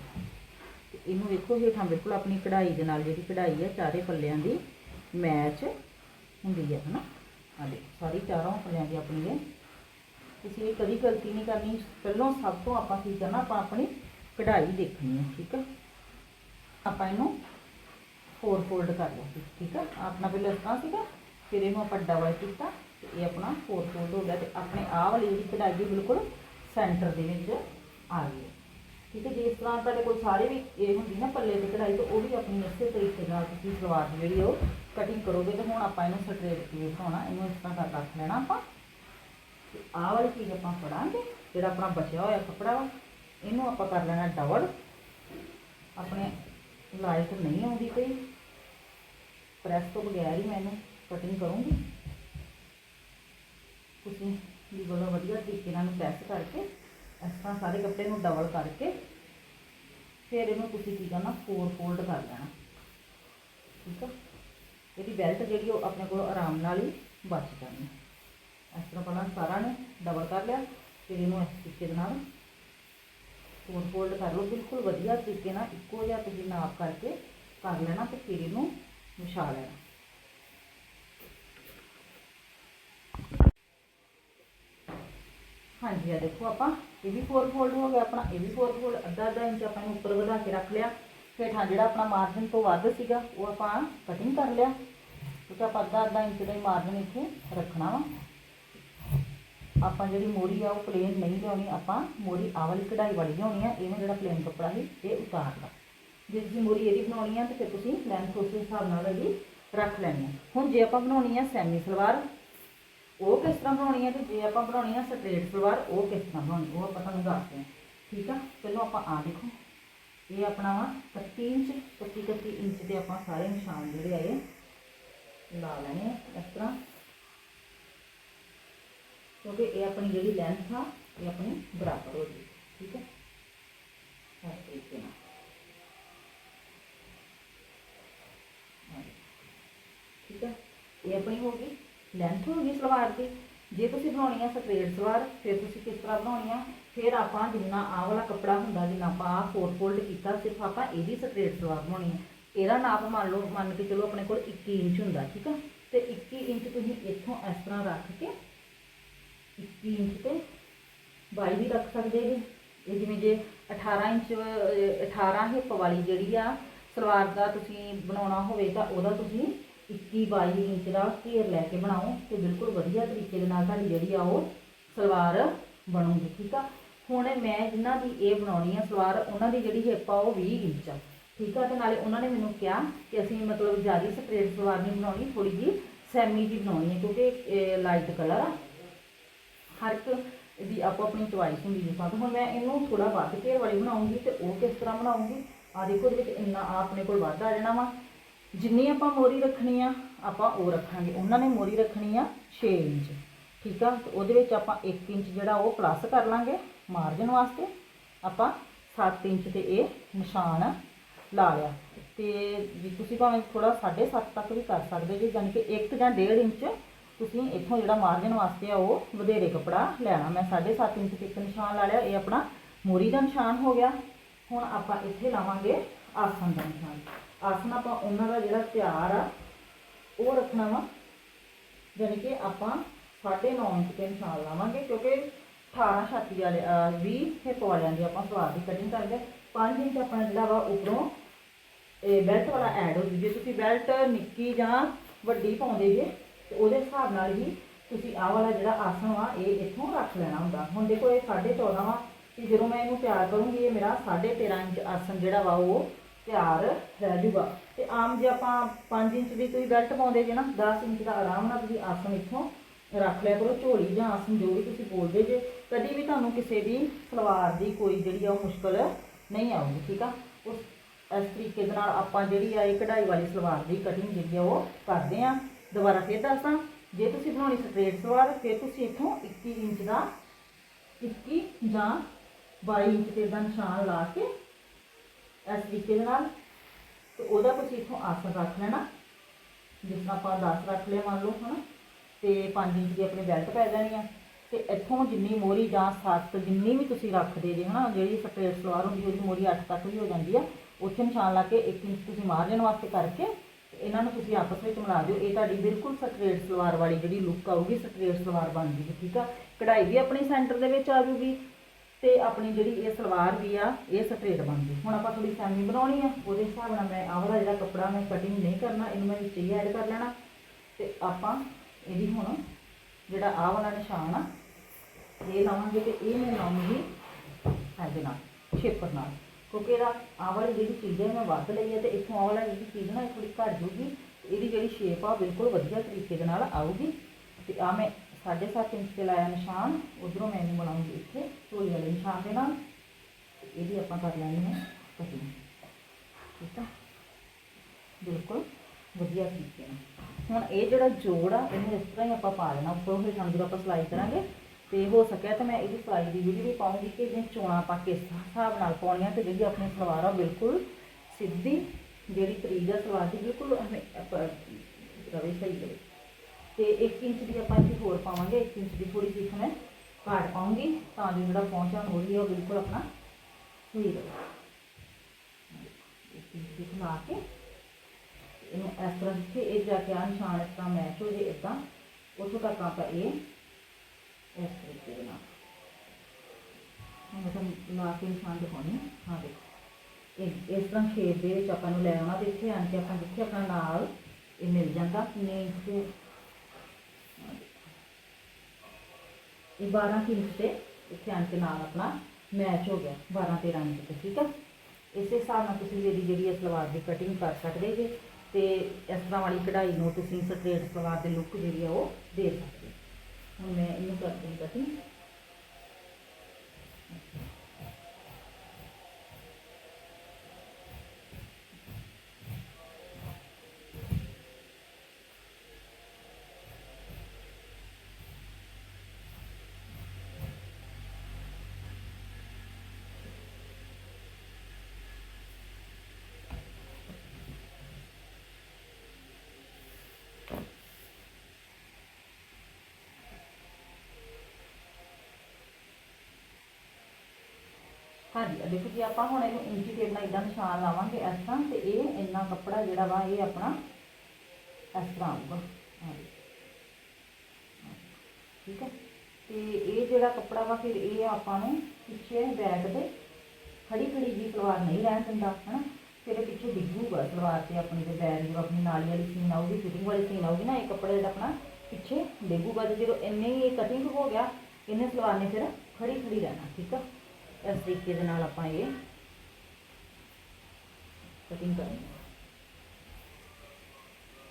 ਤੇ ਇਹਨੂੰ ਵੇਖੋ, ਹੇਠਾਂ ਬਿਲਕੁਲ ਆਪਣੀ ਕਢਾਈ ਦੇ ਨਾਲ ਜਿਹੜੀ ਕਢਾਈ ਆ, ਚਾਰੇ ਪੱਲਿਆਂ ਦੀ ਮੈਚ ਹੁੰਦੀ ਹੈ ਹਨਾ? ਆ ਦੇਖੋ, ਸਾਰੀ ਚਾਰੋਂ ਪੱਲਿਆਂ ਦੀ ਆਪਣੀ ਹੈ ਤੁਸੀਂ ਇਹ ਕਦੀ ਗਲਤੀ ਨਹੀਂ ਕਰਨੀ। ਪਹਿਲਾਂ ਸਭ ਤੋਂ ਆਪਾਂ ਕੀ ਕਰਨਾ, ਆਪਾਂ ਆਪਣੀ ਕਢਾਈ ਦੇਖਣੀ ਹੈ ਠੀਕ ਹੈ ਆਪਾਂ ਇਹਨੂੰ ਫੋਰ ਫੋਲਡ ਕਰ ਲਓ ਠੀਕ ਹੈ ਆਪਣਾ ਪਹਿਲਾਂ ਇਸ ਤਰ੍ਹਾਂ ਸੀਗਾ, ਫਿਰ ਇਹਨੂੰ ਆਪਾਂ ਡਬਲ ਕੀਤਾ ਤੇ ਇਹ ਆਪਣਾ ਫੋਰ ਫੋਲਡ ਹੋ ਗਿਆ ਤੇ ਆਪਣੇ ਆਹ ਵਾਲੀ ਜਿਹੜੀ ਕਢਾਈ ਹੈ ਬਿਲਕੁਲ ਸੈਂਟਰ ਦੇ ਵਿੱਚ ਆ ਗਈ ਹੈ। ਠੀਕ ਹੈ ਜਿਸ ਤਰ੍ਹਾਂ ਤੁਹਾਡੇ ਕੋਲ ਸਾਰੇ ਵੀ ਇਹ ਹੁੰਦੀ ਨਾ ਪੱਲੇ ਦੀ ਕਢਾਈ, ਤੇ ਉਹ ਵੀ ਆਪਣੀ ਇਸੇ ਤਰੀਕੇ ਨਾਲ ਤੁਸੀਂ ਸਲਵਾਰ ਦੀ ਜਿਹੜੀ ਉਹ ਕਟਿੰਗ ਕਰੋਗੇ ਤੇ ਹੁਣ ਆਪਾਂ ਇਹਨੂੰ ਸਟ੍ਰੇਟ ਕਿਵੇਂ ਬਣਾਉਣਾ, ਇਹਨੂੰ ਇਸ ਤਰ੍ਹਾਂ ਕਰ ਰੱਖ ਲੈਣਾ ਆਪਾਂ। ਤੇ ਆਹ ਵਾਲੀ ਚੀਜ਼ ਆਪਾਂ ਫੜਾਂਗੇ, ਜਿਹੜਾ ਆਪਣਾ ਬਚਿਆ ਹੋਇਆ ਕੱਪੜਾ ਵਾ, ਇਹਨੂੰ ਆਪਾਂ ਕਰ ਲੈਣਾ ਡਬਲ ਆਪਣੇ ਲਾਈਟ ਨਹੀਂ ਆਉਂਦੀ ਪਈ। ਪ੍ਰੈਸ ਤੋਂ ਬਗੈਰ ਹੀ ਮੈਂ ਇਹਨੂੰ ਕਟਿੰਗ ਕਰੂੰਗੀ। ਤੁਸੀਂ ਵੀ ਬੜਾ ਵਧੀਆ ਤਰੀਕੇ ਨਾਲ ਪ੍ਰੈਸ ਕਰਕੇ, ਇਸ ਤਰ੍ਹਾਂ ਸਾਰੇ ਕੱਪੜੇ ਨੂੰ ਡਬਲ ਕਰਕੇ, ਫਿਰ ਇਹਨੂੰ ਤੁਸੀਂ ਕੀ ਕਰਨਾ ਫੋਰ ਫੋਲਡ ਕਰ ਲੈਣਾ। ਠੀਕ ਆ? ਇਹਦੀ ਬੈਲਟ ਜਿਹੜੀ ਉਹ ਆਪਣੇ ਕੋਲ ਆਰਾਮ ਨਾਲ ਹੀ ਬਚ ਜਾਣੀ ਇਸ ਤਰ੍ਹਾਂ ਪਹਿਲਾਂ ਸਾਰਾ ਨੇ ਡਬਲ ਕਰ ਲਿਆ, ਫਿਰ ਇਹਨੂੰ ਇਸ ਤਰੀਕੇ ਦੇ ਨਾਲ ਫੋਰ ਫੋਲਡ ਕਰ ਲਓ। ਬਿਲਕੁਲ ਵਧੀਆ ਤਰੀਕੇ ਨਾਲ ਇੱਕੋ ਜਿਹਾ ਤੁਸੀਂ ਨਾਪ ਕਰਕੇ ਕਰ ਲੈਣਾ ਤੇ ਫਿਰ ਇਹਨੂੰ ਵਿਛਾ ਲੈਣਾ ਹਾਂਜੀ, ਆ ਦੇਖੋ ਆਪਾਂ, ਇਹ ਵੀ ਫੋਰ ਫੋਲਡ ਹੋ ਗਿਆ ਆਪਣਾ, ਇਹ ਵੀ ਫੋਰ ਫੋਲਡ ਅੱਧਾ ਅੱਧਾ ਇੰਚ ਆਪਾਂ ਨੂੰ ਉੱਪਰ ਵਧਾ ਕੇ ਰੱਖ ਲਿਆ। ਹੇਠਾਂ ਜਿਹੜਾ ਆਪਣਾ ਮਾਰਜਨ ਤੋਂ ਵੱਧ ਸੀਗਾ, ਉਹ ਆਪਾਂ ਕਟਿੰਗ ਕਰ ਲਿਆ। ਕਿਉਂਕਿ ਆਪਾਂ ਅੱਧਾ ਅੱਧਾ ਇੰਚ ਦਾ ਹੀ ਮਾਰਜਨ ਇੱਥੇ ਰੱਖਣਾ ਵਾ। ਆਪਾਂ ਜਿਹੜੀ ਮੋਰੀ ਆ, ਉਹ ਪਲੇਨ ਨਹੀਂ ਲਿਆਉਣੀ, ਆਪਾਂ ਮੋਰੀ ਆਹ ਵਾਲੀ ਕਢਾਈ ਵਾਲੀ ਲਿਆਉਣੀ ਆ ਇਹਨੂੰ ਜਿਹੜਾ ਪਲੇਨ ਕੱਪੜਾ ਸੀ, ਇਹ ਉਤਾਰ ਲਾ ਜੇ ਤੁਸੀਂ ਮੋਰੀ ਇਹਦੀ ਬਣਾਉਣੀ ਆ ਤੇ ਫਿਰ ਤੁਸੀਂ ਲੈਂਥ ਉਸ ਹਿਸਾਬ ਨਾਲ ਇਹਦੀ ਰੱਖ ਲੈਣੀ ਆ। ਹੁਣ ਜੇ ਆਪਾਂ ਬਣਾਉਣੀ ਆ ਸੈਮੀ ਸਲਵਾਰ, ਉਹ ਕਿਸ ਤਰ੍ਹਾਂ ਬਣਾਉਣੀ ਹੈ ਤੇ ਜੇ ਆਪਾਂ ਬਣਾਉਣੀ ਆ ਸਟ੍ਰੇਟ ਸਲਵਾਰ, ਉਹ ਕਿਸ ਤਰ੍ਹਾਂ ਬਣਾਉਣੀ ਉਹ ਆਪਾਂ ਤੁਹਾਨੂੰ ਦੱਸਦੇ ਹਾਂ ਠੀਕ ਆ? ਚਲੋ ਆਪਾਂ ਆ ਦੇਖੋ। ਇਹ ਆਪਣਾ ਵਾ 31 ਇੰਚ 31 31 ਇੰਚ ਦੇ ਆਪਾਂ ਸਾਰੇ ਨਿਸ਼ਾਨ ਜਿਹੜੇ ਆ, ਲਾ ਲੈਣੇ ਆ ਇਸ ਤਰ੍ਹਾਂ। ਕਿਉਂਕਿ ਇਹ ਆਪਣੀ ਜਿਹੜੀ ਲੈਂਥ ਆ, ਇਹ ਆਪਣੀ ਬਰਾਬਰ ਹੋ ਜੀ ਠੀਕ ਹੈ ਇਸ ਤਰੀਕੇ ਨਾਲ ਹਾਂ। ਠੀਕ ਹੈ ਇਹ ਆਪਣੀ ਹੋ ਗਈ ਲੈਂਥ ਹੋ ਗਈ ਸਲਵਾਰ ਦੀ। ਜੇ ਤੁਸੀਂ ਬਣਾਉਣੀ ਆ ਸਟ੍ਰੇਟ ਸਲਵਾਰ ਫਿਰ ਤੁਸੀਂ ਕਿਸ ਤਰ੍ਹਾਂ ਬਣਾਉਣੀ ਆ? ਫਿਰ ਆਪਾਂ ਜਿੰਨਾ ਆਹ ਵਾਲਾ ਕੱਪੜਾ ਹੁੰਦਾ ਜਿੰਨਾ ਆਪਾਂ ਆਹ ਫੋਰ ਫੋਲਡ ਕੀਤਾ ਸਿਰਫ ਆਪਾਂ ਇਹਦੀ ਸਟ੍ਰੇਟ ਸਲਵਾਰ ਬਣਾਉਣੀ ਆ। ਇਹਦਾ ਨਾਪ ਮੰਨ ਲਓ ਮੰਨ ਕੇ ਚਲੋ ਆਪਣੇ ਕੋਲ 21 ਇੰਚ ਹੁੰਦਾ ਠੀਕ ਆ? ਤੇ 21 ਇੰਚ ਤੁਸੀਂ ਇੱਥੋਂ ਇਸ ਤਰ੍ਹਾਂ ਰੱਖ ਕੇ 21 ਇੰਚ ਤੇ 22 ਵੀ ਰੱਖ ਸਕਦੇ ਜੀ। ਇਹ ਜਿਵੇਂ ਜੇ 18 ਇੰਚ ਅਹ, 18 ਹਿੱਪ ਵਾਲੀ ਜਿਹੜੀ ਆ ਸਲਵਾਰ ਦਾ ਤੁਸੀਂ ਬਣਾਉਣਾ ਹੋਵੇ ਤਾਂ ਉਹਦਾ ਤੁਸੀਂ 21 22 ਇੰਚ ਦਾ ਘੇਰ ਲੈ ਕੇ ਬਣਾਓ ਤੇ ਬਿਲਕੁਲ ਵਧੀਆ ਤਰੀਕੇ ਦੇ ਨਾਲ ਤੁਹਾਡੀ ਜਿਹੜੀ ਆ ਉਹ ਸਲਵਾਰ ਬਣੂਗੀ, ਠੀਕ ਆ? ਹੁਣ ਮੈਂ ਜਿਨ੍ਹਾਂ ਦੀ ਇਹ ਬਣਾਉਣੀ ਆ ਸਲਵਾਰ, ਉਹਨਾਂ ਦੀ ਜਿਹੜੀ ਹਿੱਪ ਆ ਉਹ 20 ਇੰਚ ਆ, ਠੀਕ ਆ? ਤੇ ਨਾਲੇ ਉਹਨਾਂ ਨੇ ਮੈਨੂੰ ਕਿਹਾ ਕਿ ਅਸੀਂ ਮਤਲਬ ਜ਼ਿਆਦਾ ਸਟ੍ਰੇਟ ਸਲਵਾਰ ਨਹੀਂ ਬਣਾਉਣੀ ਥੋੜੀ ਜੀ ਸੈਮੀ ਦੀ ਬਣਾਉਣੀ ਹੈ ਕਿਉਂਕਿ ਲਾਈਟ ਕਲਰ ਆ। ਹਰ ਇੱਕ ਦੀ ਆਪੋ ਆਪਣੀ ਚੁਆਇਸ ਹੁੰਦੀ ਹੈ ਸਾਥ ਹੁਣ ਮੈਂ ਇਹਨੂੰ ਥੋੜਾ ਵੱਧ ਘੇਰ ਵਾਲੀ ਬਣਾਉਂਗੀ ਤੇ ਉਹ ਕਿਸ ਤਰ੍ਹਾਂ ਬਣਾਉਂਗੀ? ਆ ਦੇਖੋ, ਇਹਦੇ ਵਿੱਚ ਇੰਨਾ ਆਪਣੇ ਕੋਲ ਵੱਧ ਆ ਜਾਣਾ ਵਾ। ਜਿੰਨੀ ਆਪਾਂ ਮੋਰੀ ਰੱਖਣੀ ਆ, ਆਪਾਂ ਉਹ ਰੱਖਾਂਗੇ। ਉਹਨਾਂ ਨੇ ਮੋਰੀ ਰੱਖਣੀ ਆ 6 ਇੰਚ। ਠੀਕ ਆ? ਤੇ ਉਹਦੇ ਵਿੱਚ ਆਪਾਂ 1 ਇੰਚ ਜਿਹੜਾ ਉਹ ਪਲੱਸ ਕਰ ਲਾਂਗੇ ਮਾਰਜਨ ਵਾਸਤੇ। ਆਪਾਂ 7 ਇੰਚ ਤੇ ਇਹ ਨਿਸ਼ਾਨ ਲਾ ਲਿਆ। ਤੇ ਵੀ ਤੁਸੀਂ ਭਾਵੇਂ ਥੋੜਾ 7.5 ਤੱਕ ਵੀ ਕਰ ਸਕਦੇ ਜੀ ਯਾਨੀ ਕਿ 1 ਜਾਂ 1.5 ਇੰਚ ਤੁਸੀਂ ਇੱਥੋਂ ਜਿਹੜਾ ਮਾਰਜਨ ਵਾਸਤੇ ਆ ਉਹ ਵਧੇਰੇ ਕੱਪੜਾ ਲੈਣਾ। ਮੈਂ 7.5 ਇੰਚ ਤੇ ਇੱਕ ਨਿਸ਼ਾਨ ਲਾ ਲਿਆ। ਇਹ ਆਪਣਾ ਮੋਰੀ ਦਾ ਨਿਸ਼ਾਨ ਹੋ ਗਿਆ। ਹੁਣ ਆਪਾਂ ਇੱਥੇ ਲਾਵਾਂਗੇ ਆਸਨ ਦਾ ਨਿਸ਼ਾਨ। ਆਸਣ ਆਪਾਂ ਉਹਨਾਂ ਦਾ ਜਿਹੜਾ ਤਿਆਰ ਆ, ਉਹ ਰੱਖਣਾ ਵਾ। ਯਾਨੀ ਕਿ ਆਪਾਂ 9.5 ਇੰਚ ਤੇ ਨਿਸ਼ਾਨ ਲਾਵਾਂਗੇ, ਕਿਉਂਕਿ 18 ਛਾਤੀ ਵਾਲੇ, ਅਹ 20 ਹਿੱਪ ਵਾਲਿਆਂ ਦੀ ਆਪਾਂ ਸਲਵਾਰ ਦੀ ਕਟਿੰਗ ਕਰਦੇ 5 ਇੰਚ ਆਪਣਾ ਜਿਹੜਾ ਵਾ ਉੱਪਰੋਂ ਇਹ ਬੈਲਟ ਵਾਲਾ ਐਡ ਹੋ ਜੂ। ਜੇ ਤੁਸੀਂ ਬੈਲਟ ਨਿੱਕੀ ਜਾਂ ਵੱਡੀ ਪਾਉਂਦੇ ਜੇ, ਤੇ ਉਹਦੇ ਹਿਸਾਬ ਨਾਲ ਹੀ ਤੁਸੀਂ ਆਹ ਵਾਲਾ ਜਿਹੜਾ ਆਸਣ ਵਾ, ਇਹ ਇੱਥੋਂ ਰੱਖ ਲੈਣਾ ਹੁੰਦਾ। ਹੁਣ ਦੇਖੋ, ਇਹ 14.5 ਵਾ। ਤੇ ਜਦੋਂ ਮੈਂ ਇਹਨੂੰ ਤਿਆਰ ਕਰੂੰਗੀ, ਇਹ ਮੇਰਾ 13.5 ਇੰਚ ਆਸਣ ਜਿਹੜਾ ਵਾ, ਉਹ ਤਿਆਰ ਰਹਿ ਜੂਗਾ। ਤੇ ਆਮ ਜੇ ਆਪਾਂ 5 ਇੰਚ ਦੀ ਤੁਸੀਂ ਬੈਲਟ ਪਾਉਂਦੇ ਜੇ ਨਾ 10 ਇੰਚ ਦਾ ਆਰਾਮ ਨਾਲ ਤੁਸੀਂ ਆਸਣ ਇੱਥੋਂ ਰੱਖ ਲਿਆ ਕਰੋ, ਝੋਲੀ ਜਾਂ ਆਸਣ ਜੋ ਵੀ ਤੁਸੀਂ ਬੋਲਦੇ ਜੇ, ਕਦੀ ਵੀ ਤੁਹਾਨੂੰ ਕਿਸੇ ਦੀ ਸਲਵਾਰ ਦੀ ਕੋਈ ਜਿਹੜੀ ਆ ਉਹ ਮੁਸ਼ਕਲ ਨਹੀਂ ਆਊਗੀ, ਠੀਕ ਆ? ਉਸ, ਇਸ ਤਰੀਕੇ ਦੇ ਨਾਲ ਆਪਾਂ ਜਿਹੜੀ ਆ ਇਹ ਕਢਾਈ ਵਾਲੀ ਸਲਵਾਰ ਦੀ ਕਟਿੰਗ ਜਿਹੜੀ ਆ ਉਹ ਕਰਦੇ ਆ। ਦੁਬਾਰਾ ਫੇਰ ਦੱਸਾਂ ਜੇ ਤੁਸੀਂ ਬਣਾਉਣੀ ਸਟ੍ਰੇਟ ਸਲਵਾਰ, ਫਿਰ ਤੁਸੀਂ ਇੱਥੋਂ 21 ਇੰਚ ਦਾ 21 ਜਾਂ 22 ਇੰਚ ਦੇ ਦਾ ਨਿਸ਼ਾਨ ਲਾ ਕੇ ਇਸ ਤਰੀਕੇ ਦੇ ਨਾਲ। ਤੇ ਉਹਦਾ ਤੁਸੀਂ ਇੱਥੋਂ ਆਸਣ ਰੱਖ ਲੈਣਾ। ਜਿਸ ਤਰ੍ਹਾਂ ਆਪਾਂ 10 ਰੱਖ ਲਿਆ ਮੰਨ ਲਓ, ਹਨਾ। ਤੇ 5 ਇੰਚ ਦੀ ਆਪਣੀ ਬੈਲਟ ਪੈ ਜਾਣੀ ਆ। ਤੇ ਇੱਥੋਂ ਜਿੰਨੀ ਮੋਰੀ ਜਾਂ ਸੱਤ ਜਿੰਨੀ ਵੀ ਤੁਸੀਂ ਰੱਖਦੇ ਜੇ, ਹਨਾ। ਜਿਹੜੀ ਸਟ੍ਰੇਟ ਸਲਵਾਰ ਹੁੰਦੀ, ਉਹਦੀ ਮੋਰੀ 8 ਤੱਕ ਵੀ ਹੋ ਜਾਂਦੀ ਆ। ਉੱਥੇ ਨਿਸ਼ਾਨ ਲਾ ਕੇ 1 ਇੰਚ ਤੁਸੀਂ ਮਾਰਜਨ ਵਾਸਤੇ ਕਰਕੇ, ਤੇ ਇਹਨਾਂ ਨੂੰ ਤੁਸੀਂ ਆਪਸ ਵਿੱਚ ਮਿਲਾ ਦਿਓ। ਇਹ ਤੁਹਾਡੀ ਬਿਲਕੁਲ ਸਟ੍ਰੇਟ ਸਲਵਾਰ ਵਾਲੀ ਜਿਹੜੀ ਲੁੱਕ ਆਊਗੀ ਸਟ੍ਰੇਟ ਸਲਵਾਰ ਬਣ ਜੂਗੀ ਠੀਕ ਆ। ਕਢਾਈ ਵੀ ਆਪਣੇ ਸੈਂਟਰ ਦੇ ਵਿੱਚ ਆ ਜੂਗੀ। ਤੇ ਆਪਣੀ ਜਿਹੜੀ ਇਹ ਸਲਵਾਰ ਵੀ ਆ, ਇਹ ਸਟ੍ਰੇਟ ਬਣ ਗਈ। ਹੁਣ ਆਪਾਂ ਥੋੜੀ ਸੈਮੀ ਬਣਾਉਣੀ ਆ, ਉਹਦੇ ਹਿਸਾਬ ਨਾਲ ਮੈਂ ਆਹ ਵਾਲਾ ਜਿਹੜਾ ਕੱਪੜਾ ਮੈਂ ਕਟਿੰਗ ਨਹੀਂ ਕਰਨਾ, ਇਹਨੂੰ ਮੈਂ ਵਿੱਚ ਹੀ ਐਡ ਕਰ ਲੈਣਾ। ਤੇ ਆਪਾਂ ਇਹਦੀ ਹੁਣ ਜਿਹੜਾ ਆਹ ਵਾਲਾ ਨਿਸ਼ਾਨ ਆ, ਇਹ ਲਾਵਾਂਗੇ ਤੇ ਇਹ ਮੈਂ ਲਾਉਂਗੀ ਇਹਦੇ ਨਾਲ ਸ਼ੇਪਰ ਨਾਲ। ਕਿਉਂਕਿ ਇਹਦਾ ਆਹ ਵਾਲੀ ਜਿਹੜੀ ਚੀਜ਼ ਹੈ ਮੈਂ ਵੱਧ ਲਈ ਹੈ ਤੇ ਇੱਥੋਂ ਆਹ ਵਾਲਾ ਜਿਹੜੀ ਚੀਜ਼ ਨਾ, ਇਹ ਥੋੜੀ ਘੱਟ ਜੂਗੀ ਇਹਦੀ ਜਿਹੜੀ ਸ਼ੇਪ ਆ, ਉਹ ਬਿਲਕੁਲ ਵਧੀਆ ਤਰੀਕੇ ਦੇ ਨਾਲ ਆਊਗੀ। ਤੇ ਆ ਮੈਂ 7.5 ਇੰਚ ਤੇ ਲਾਇਆ ਨਿਸ਼ਾਨ ਉਧਰੋਂ ਮੈਂ ਇਹਨੂੰ ਬਣਾਉਂਗੀ ਇੱਥੇ ਢੋਲੀ ਵਾਲੇ ਨਿਸ਼ਾਨ ਦੇ ਨਾਲ ਤੇ ਇਹਦੀ ਆਪਾਂ ਕਰ ਲੈਣੀ ਹੈ ਕਟਿੰਗ ਠੀਕ ਆ ਬਿਲਕੁਲ ਵਧੀਆ ਤਰੀਕੇ ਨਾਲ ਹੁਣ ਇਹ ਜਿਹੜਾ ਜੋੜ ਆ ਇਹਨੂੰ ਇਸ ਤਰ੍ਹਾਂ ਹੀ ਆਪਾਂ ਪਾ ਲੈਣਾ ਉੱਪਰੋਂ ਹੇਠਾਂ ਨੂੰ ਜਦੋਂ ਆਪਾਂ ਸਲਾਈ ਕਰਾਂਗੇ ਤੇ ਹੋ ਸਕਿਆ ਤਾਂ ਮੈਂ ਇਹਦੀ ਸਲਾਈ ਦੀ ਵੀਡੀਓ ਵੀ ਪਾਉਂਗੀ ਕਿ ਜੇ ਚੋਣਾ ਪਾ ਕੇ ਇਸ ਹਿਸਾਬ ਨਾਲ ਪਾਉਣੀਆਂ ਤੇ ਜਿਹੜੀ ਆਪਣੀ ਸਲਵਾਰ ਆ ਉਹ ਬਿਲਕੁਲ ਸਿੱਧੀ ਜਿਹੜੀ ਤਰੀਜ ਆ ਸਲਵਾਰ ਦੀ ਬਿਲਕੁਲ ਹਮੇ ਆਪਾਂ ਰਵੇ ਸਹੀ ਰਵੇ ਤੇ 1 ਇੰਚ ਦੀ ਆਪਾਂ ਇੱਥੇ ਹੋਰ ਪਾਵਾਂਗੇ 1 ਇੰਚ ਦੀ ਥੋੜੀ ਜਿਹੀ ਮੈਂ ਘਾਟ ਪਾਉਂਗੀ ਤਾਂ ਜੋ ਜਿਹੜਾ ਪਹੁੰਚਾ ਹੋ ਰਹੀ ਹੈ ਉਹ ਬਿਲਕੁਲ ਆਪਣਾ ਸਹੀ ਰਹੇ। ਇੱਕ ਦੀ ਬਣਾ ਕੇ ਇਹਨੂੰ ਇਸ ਤਰ੍ਹਾਂ ਜਿੱਥੇ ਇਹ ਜਾ ਕੇ ਆ, ਨਿਸ਼ਾਨ ਇਸ ਤਰ੍ਹਾਂ ਮੈਚ ਹੋ ਜੇ ਇਦਾਂ ਉੱਥੋਂ ਤੱਕ ਆਪਾਂ ਇਹ ਇਸ ਤਰੀਕੇ ਦੇ ਨਾਲ। ਹੁਣ ਤੁਹਾਨੂੰ ਲਾ ਕੇ ਨਿਸ਼ਾਨ ਦਿਖਾਉਣੀ ਆ। ਹਾਂ, ਦੇਖੋ। ਇਹ, ਇਸ ਤਰ੍ਹਾਂ ਸ਼ੇਪ ਦੇ ਵਿੱਚ ਆਪਾਂ ਨੂੰ ਲੈ ਆਉਣਾ ਤੇ ਇੱਥੇ ਆਣ ਕੇ ਆਪਾਂ ਜਿੱਥੇ ਆਪਣਾ ਨਾਲ ਇਹ ਮਿਲ ਜਾਂਦਾ, ਕਿੰਨੇ ਤੇ ਇਹ 12 ਕੁ ਇੰਚ ਤੇ ਇੱਥੇ ਆਣ ਨਾਲ ਆਪਣਾ ਮੈਚ ਹੋ ਗਿਆ 12 13 ਇੰਚ ਤੇ, ਠੀਕ ਆ? ਇਸੇ ਹਿਸਾਬ ਨਾਲ ਤੁਸੀਂ ਇਹਦੀ ਜਿਹੜੀ ਹੈ ਸਲਵਾਰ ਦੀ ਕਟਿੰਗ ਕਰ ਸਕਦੇ ਜੇ ਤੇ ਇਸ ਤਰ੍ਹਾਂ ਵਾਲੀ ਕਢਾਈ ਨੂੰ ਤੁਸੀਂ ਸਟ੍ਰੇਟ ਸਲਵਾਰ ਦੇ ਲੁੱਕ ਜਿਹੜੀ ਆ ਉਹ ਦੇ ਸਕਦੇ ਹੁਣ ਮੈਂ ਇਹਨੂੰ ਕਰਦੀ ਕਟਿੰਗ ਹਾਂਜੀ ਆਹ ਦੇਖੋ ਜੀ ਆਪਾਂ ਹੁਣ ਇਹਨੂੰ ਇੰਚੀ ਟੇਪ ਨਾਲ ਇਦਾਂ ਨਿਸ਼ਾਨ ਲਾਵਾਂਗੇ ਇਸ ਤਰ੍ਹਾਂ, ਤੇ ਇਹ ਇੰਨਾ ਕੱਪੜਾ ਜਿਹੜਾ ਵਾ, ਇਹ ਆਪਣਾ ਇਸ ਤਰ੍ਹਾਂ ਆਊਗਾ। ਠੀਕ ਹੈ? ਤੇ ਇਹ ਜਿਹੜਾ ਕੱਪੜਾ ਵਾ, ਫਿਰ ਇਹ ਆਪਾਂ ਨੂੰ ਪਿੱਛੇ ਬੈਕ ਤੇ ਖੜੀ ਖੜੀ ਜੀ ਸਲਵਾਰ ਨਹੀਂ ਰਹਿਣ ਦਿੰਦਾ, ਹਨਾ? ਫਿਰ ਇਹ ਪਿੱਛੇ ਡਿੱਗੂਗਾ ਸਲਵਾਰ ਤੇ ਆਪਣੀ ਤੇ ਬੈਕ ਜਦੋਂ ਆਪਣੀ ਨਾਲੀ ਵਾਲੀ ਸੀਨ ਆਊਗੀ ਫਿਟਿੰਗ ਵਾਲੀ ਸੀਨ ਆਊਗੀ ਨਾ, ਇਹ ਕੱਪੜਾ ਜਿਹੜਾ ਆਪਣਾ ਪਿੱਛੇ ਡਿੱਗੂਗਾ ਤੇ ਜਦੋਂ ਇੰਨੇ ਹੀ ਇਹ ਕਟਿੰਗ ਹੋ ਗਿਆ ਇਹਨੇ ਸਲਵਾਰ ਨੇ ਫਿਰ ਖੜੀ ਖੜੀ ਰਹਿਣਾ, ਠੀਕ ਆ? ਇਸ ਤਰੀਕੇ ਦੇ ਨਾਲ ਆਪਾਂ ਇਹ ਕਟਿੰਗ ਕਰਨੀ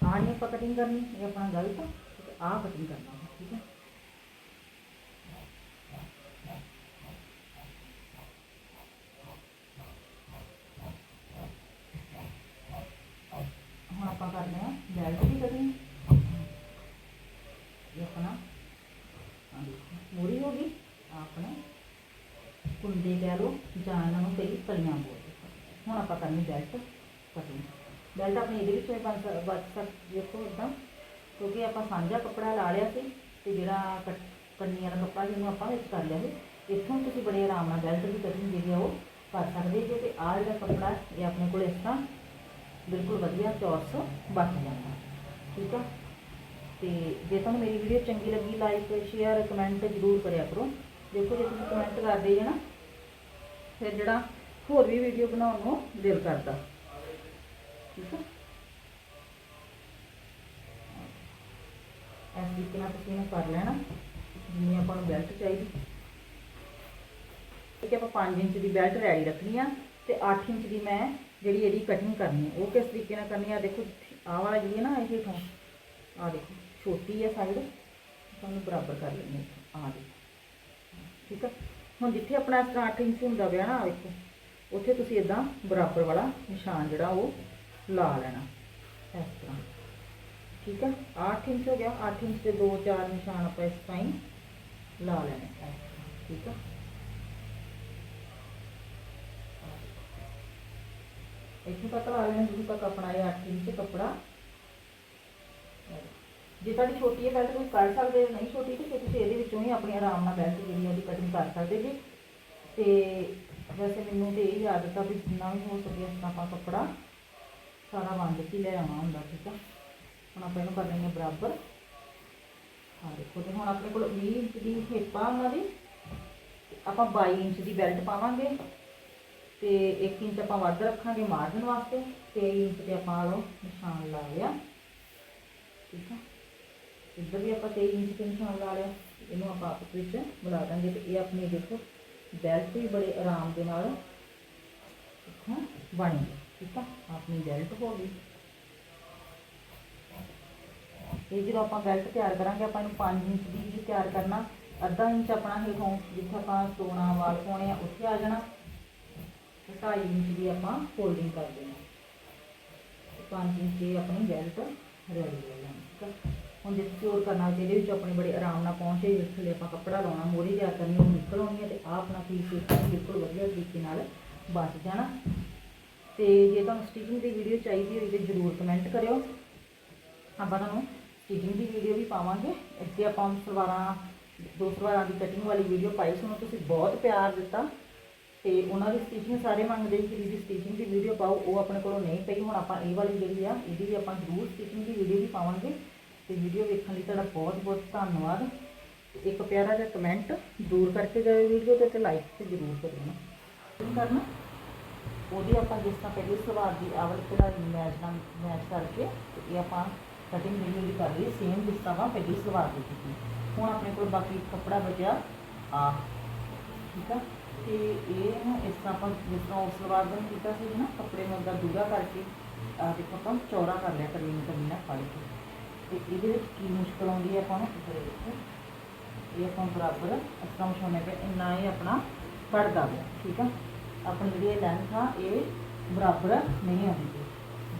ਆਹ ਨਹੀਂ ਆਪਾਂ ਕਟਿੰਗ ਕਰਨੀ, ਇਹ ਆਪਣਾ ਗਲਤ ਆਹ ਕਟਿੰਗ ਕਰਨਾ ਠੀਕ ਹੈ? ਹੁਣ ਆਪਾਂ ਕਰਨਾ ਹੈ ਬੈਲਟ ਦੀ ਕਟਿੰਗ ਇਹ ਆਪਣਾ ਆਹ ਦੇਖੋ, ਮੂਰੀ ਹੋ ਗਈ ਆਹ ਆਪਣਾ ਕੁੰਡੇ ਕਹਿ ਲਓ ਜਾਂ ਇਹਨਾਂ ਨੂੰ ਕਈ ਕਲੀਆਂ ਬੋਲਦੇ ਹੁਣ ਆਪਾਂ ਕਰਨੀ ਬੈਲਟ ਕਟਿੰਗ ਬੈਲਟ ਆਪਣੀ ਇਹਦੇ ਵਿੱਚ ਬਣ ਸਕ ਬਚ ਸਕ ਦੇਖੋ ਇਦਾਂ ਕਿਉਂਕਿ ਆਪਾਂ ਸਾਂਝਾ ਕੱਪੜਾ ਲਾ ਲਿਆ ਸੀ ਤੇ ਜਿਹੜਾ ਕੱਟ- ਕੰਨੀ ਵਾਲਾ ਕੱਪੜਾ ਜਿਹਨੂੰ ਆਪਾਂ ਵਿੱਚ ਕਰ ਲਿਆ ਸੀ। ਇੱਥੋਂ ਤੁਸੀਂ ਬੜੇ ਆਰਾਮ ਨਾਲ ਬੈਲਟ ਦੀ ਕਟਿੰਗ ਜਿਹੜੀ ਆ ਉਹ ਕਰ ਸਕਦੇ ਜੇ ਤੇ ਆਹ ਜਿਹੜਾ ਕੱਪੜਾ ਇਹ ਆਪਣੇ ਕੋਲ ਇਸ ਤਰ੍ਹਾਂ ਬਿਲਕੁਲ ਵਧੀਆ ਚੌਰਸ ਬਚ ਜਾਂਦਾ। ਠੀਕ ਆ? ਤੇ ਜੇ ਤੁਹਾਨੂੰ ਮੇਰੀ ਵੀਡੀਓ ਚੰਗੀ ਲੱਗੀ ਲਾਈਕ ਸ਼ੇਅਰ ਕਮੈਂਟ ਜ਼ਰੂਰ ਕਰਿਆ ਕਰੋ। ਦੇਖੋ ਜੇ ਤੁਸੀਂ ਕਮੈਂਟ ਕਰਦੇ ਜੇ ਨਾ ਫਿਰ ਜਿਹੜਾ ਹੋਰ ਵੀ ਵੀਡੀਓ ਬਣਾਉਣ ਨੂੰ ਦਿਲ ਕਰਦਾ। ਠੀਕ ਹੈ ਇਸ ਤਰੀਕੇ ਨਾਲ ਤੁਸੀਂ ਇਹਨੂੰ ਕਰ ਲੈਣਾ, ਜਿੰਨੀ ਆਪਾਂ ਨੂੰ ਬੈਲਟ ਚਾਹੀਦੀ। ਠੀਕ ਹੈ ਆਪਾਂ 5 ਇੰਚ ਦੀ ਬੈਲਟ ਰੈਡੀ ਰੱਖਣੀ ਆ ਤੇ 8 ਇੰਚ ਦੀ ਮੈਂ ਜਿਹੜੀ ਇਹਦੀ ਕਟਿੰਗ ਕਰਨੀ ਹੈ ਉਹ ਕਿਸ ਤਰੀਕੇ ਨਾਲ ਕਰਨੀ ਆ? ਦੇਖੋ, ਆਹ ਵਾਲਾ ਜਿਹੜੀ ਹੈ ਨਾ ਇਹ ਤੋਂ ਆ ਦੇਖੋ, ਛੋਟੀ ਹੈ ਸਾਈਡ ਤੁਹਾਨੂੰ ਬਰਾਬਰ ਕਰ ਲੈਣੀ ਆ ਦੇਖੋ। ਠੀਕ ਹੈ ਹੁਣ ਜਿੱਥੇ ਆਪਣਾ ਇਸ ਤਰ੍ਹਾਂ 8 ਇੰਚ ਹੁੰਦਾ ਪਿਆ ਨਾ ਆਹ ਵੇਖੋ ਉੱਥੇ ਤੁਸੀਂ ਇਦਾਂ ਬਰਾਬਰ ਵਾਲਾ ਨਿਸ਼ਾਨ ਜਿਹੜਾ ਉਹ ਲਾ ਲੈਣਾ ਇਸ ਤਰ੍ਹਾਂ। ਠੀਕ ਆ? 8 ਇੰਚ ਹੋ ਗਿਆ 8 ਇੰਚ ਦੇ ਦੋ ਚਾਰ ਨਿਸ਼ਾਨ ਆਪਾਂ ਇਸ ਤਰ੍ਹਾਂ ਹੀ ਲਾ ਲੈਣੇ ਇਸ ਤਰ੍ਹਾਂ, ਠੀਕ ਆ? ਇੱਥੇ ਤੱਕ ਲਾ ਲੈਣਾ ਜਦੋਂ ਤੱਕ ਆਪਣਾ ਇਹ 8 ਇੰਚ ਕੱਪੜਾ ਜੇ ਤੁਹਾਡੀ ਛੋਟੀ ਹੈ ਬੈਲਟ ਤੁਸੀਂ ਕਰ ਸਕਦੇ ਹੋ, ਨਹੀਂ ਛੋਟੀ, ਤੇ ਫਿਰ ਤੁਸੀਂ ਇਹਦੇ ਵਿੱਚੋਂ ਹੀ ਆਪਣੇ ਆਰਾਮ ਨਾਲ ਬੈਲਟ ਜਿਹੜੀ ਉਹਦੀ ਕਟਿੰਗ ਕਰ ਸਕਦੇ ਜੀ। ਤੇ ਵੈਸੇ ਮੈਨੂੰ ਤੇ ਇਹ ਆਦਤ ਆ ਵੀ ਜਿੰਨਾ ਵੀ ਹੋ ਸਕੇ ਇਸ ਆਪਾਂ ਕੱਪੜਾ, ਸਾਰਾ ਵੰਡ ਕੇ ਲੈ ਆਉਣਾ ਹੁੰਦਾ, ਠੀਕ ਆ? ਹੁਣ ਆਪਾਂ ਇਹਨੂੰ ਕਰ ਲੈਂਗੇ ਬਰਾਬਰ। ਹਾਂ ਦੇਖੋ, ਤੇ ਹੁਣ ਆਪਣੇ ਕੋਲ 20 ਇੰਚ ਦੀ ਹਿੱਪ ਆ ਉਹਨਾਂ ਦੀ। ਆਪਾਂ 22 ਇੰਚ ਦੀ ਬੈਲਟ ਪਾਵਾਂਗੇ। ਤੇ 1 ਇੰਚ ਆਪਾਂ ਵੱਧ ਰੱਖਾਂਗੇ ਮਾਰਜਨ ਵਾਸਤੇ। 23 ਇੰਚ ਤੇ ਆਪਾਂ ਉਹ ਨਿਸ਼ਾਨ ਲਾ ਲਿਆ। ਠੀਕ ਆ? ਇੱਧਰ ਵੀ ਆਪਾਂ 23 ਇੰਚ ਤੇ ਨਿਸ਼ਾਨ ਲਾ ਲਿਆ, ਇਹਨੂੰ ਆਪਾਂ ਆਪਸ ਵਿੱਚ ਮਿਲਾ ਦਾਂਗੇ ਤੇ ਇਹ ਆਪਣੀ ਦੇਖੋ ਬੈਲਟ ਵੀ ਬੜੇ ਆਰਾਮ ਦੇ ਨਾਲ ਇੱਥੋਂ ਬਣ ਬਣੀ ਠੀਕ ਆ? ਆਪਣੀ ਬੈਲਟ ਹੋ ਗਈ। ਇਹ ਜਦੋਂ ਆਪਾਂ ਬੈਲਟ ਤਿਆਰ ਕਰਾਂਗੇ, ਆਪਾਂ ਇਹਨੂੰ 5 ਇੰਚ ਦੀ ਵੀ ਤਿਆਰ ਕਰਨਾ, ਅੱਧਾ ਇੰਚ ਆਪਣਾ ਹੇਠੋਂ ਜਿੱਥੇ ਆਪਾਂ ਸੋਨਾ, ਵਾਲ ਪਾਉਣੇ ਆ, ਉੱਥੇ ਆ ਜਾਣਾ। ਤੇ 2.5 ਇੰਚ ਦੀ ਆਪਾਂ ਫੋਲਡਿੰਗ ਕਰ ਦੇਣਾ। 5 ਇੰਚ ਦੀ ਆਪਣੀ ਬੈਲਟ ਰੈਡੀ ਹੋ ਜਾਣੀ, ਠੀਕ ਆ? ਹੁਣ ਜੇ ਸਿਕਿਉਰ ਕਰਨਾ ਜਿਹਦੇ ਇਹਦੇ ਵਿੱਚ ਆਪਣੇ ਬੜੇ ਆਰਾਮ ਨਾਲ ਪਹੁੰਚੇ ਜਿਸ ਥੱਲੇ ਆਪਾਂ ਕੱਪੜਾ ਲਾਉਣਾ ਮੋਰੀ ਤਿਆਰ ਕਰਨੀ ਉਹ ਨਿਕਲ ਆਉਣੀ ਹੈ ਤੇ ਆਹ ਆਪਣਾ ਪੀਸ ਬਿਲਕੁਲ ਵਧੀਆ ਤਰੀਕੇ ਨਾਲ ਬਚ ਜਾਣਾ। ਤੇ ਜੇ ਤੁਹਾਨੂੰ ਸਟਿਚਿੰਗ ਦੀ ਵੀਡੀਓ ਚਾਹੀਦੀ ਹੋਈ ਤੇ ਜਰੂਰ ਕਮੈਂਟ ਕਰਿਓ। ਆਪਾਂ ਤੁਹਾਨੂੰ ਸਟਿਚਿੰਗ ਦੀ ਵੀਡੀਓ ਵੀ ਪਾਵਾਂਗੇ। ਇੱਥੇ ਆਪਾਂ ਸਲਵਾਰਾਂ, ਦੋ ਸਲਵਾਰਾਂ ਦੀ ਕਟਿੰਗ ਵਾਲੀ ਵੀਡੀਓ ਪਾਈ ਸੀ, ਉਹਨੂੰ ਤੁਸੀਂ ਬਹੁਤ ਪਿਆਰ ਦਿੱਤਾ। ਤੇ ਉਹਨਾਂ ਦੀ ਸਟਿਚਿੰਗ ਸਾਰੇ ਮੰਗਦੇ ਸੀ ਕਿ ਦੀਦੀ ਸਟਿਚਿੰਗ ਦੀ ਵੀਡੀਓ ਪਾਓ, ਉਹ ਆਪਣੇ ਕੋਲੋਂ ਨਹੀਂ ਪਈ। ਹੁਣ ਆਪਾਂ ਇਹ ਵਾਲੀ ਜਿਹੜੀ ਆ, ਇਹਦੀ ਵੀ ਆਪਾਂ ਜ਼ਰੂਰ ਸਟਿਚਿੰਗ ਦੀ ਵੀਡੀਓ ਵੀ ਪਾਵਾਂਗੇ। ਤੇ ਵੀਡੀਓ ਵੇਖਣ ਲਈ ਤੁਹਾਡਾ ਬਹੁਤ ਬਹੁਤ ਧੰਨਵਾਦ ਤੇ ਇੱਕ ਪਿਆਰਾ ਜਿਹਾ ਕਮੈਂਟ ਜ਼ਰੂਰ ਕਰਕੇ ਜਾਇਓ ਵੀਡੀਓ ਤੇ ਤੇ ਲਾਈਕ ਤੇ ਜ਼ਰੂਰ ਕਰਿਓ ਨਾ ਕੀ ਕਰਨਾ ਉਹਦੀ ਆਪਾਂ ਜਿਸ ਤਰ੍ਹਾਂ ਪਹਿਲੀ ਸਲਵਾਰ ਦੀ ਆਵਲ ਕਢਾਈ ਮੈਚ ਨਾਲ ਮੈਚ ਕਰਕੇ ਤੇ ਇਹ ਆਪਾਂ ਕਟਿੰਗ ਜਿਹੜੀ ਉਹਦੀ ਕਰ ਲਈ ਸੇਮ ਜਿਸ ਤਰ੍ਹਾਂ ਆਪਾਂ ਪਹਿਲੀ ਸਲਵਾਰ ਦੀ ਕੀਤੀ ਹੁਣ ਆਪਣੇ ਕੋਲ ਬਾਕੀ ਕੱਪੜਾ ਬਚਿਆ ਆ ਠੀਕ ਆ ਤੇ ਇਹ ਨਾ ਇਸ ਤਰ੍ਹਾਂ ਆਪਾਂ ਜਿਸ ਤਰ੍ਹਾਂ ਉਸ ਸਲਵਾਰ ਦਾ ਕੀਤਾ ਸੀ ਨਾ ਕੱਪੜੇ ਨੂੰ ਅੱਗਾ ਦੂਰਾ ਕਰਕੇ ਆ ਦੇਖੋ ਆਪਾਂ ਚੌੜਾ ਕਰ ਲਿਆ ਕਰੀਮ ਕਰੀਮ ਨਾਲ ਫੜ ਕੇ ਤੇ ਇਹਦੇ ਵਿੱਚ ਕੀ ਮੁਸ਼ਕਲ ਆਉਂਦੀ ਹੈ ਆਪਾਂ ਨੂੰ ਇੱਧਰ ਦੇਖੋ ਇਹ ਆਪਾਂ ਬਰਾਬਰ ਇਸ ਤਰ੍ਹਾਂ ਮਸ਼ਾਉਣੇ ਪਏ ਇੰਨਾ ਇਹ ਆਪਣਾ ਪੜਦਾ ਗਿਆ ਠੀਕ ਆ? ਆਪਣੀ ਜਿਹੜੀ ਇਹ ਲੈਂਥ ਆ, ਇਹ ਬਰਾਬਰ ਨਹੀਂ ਆਉਂਦੀ।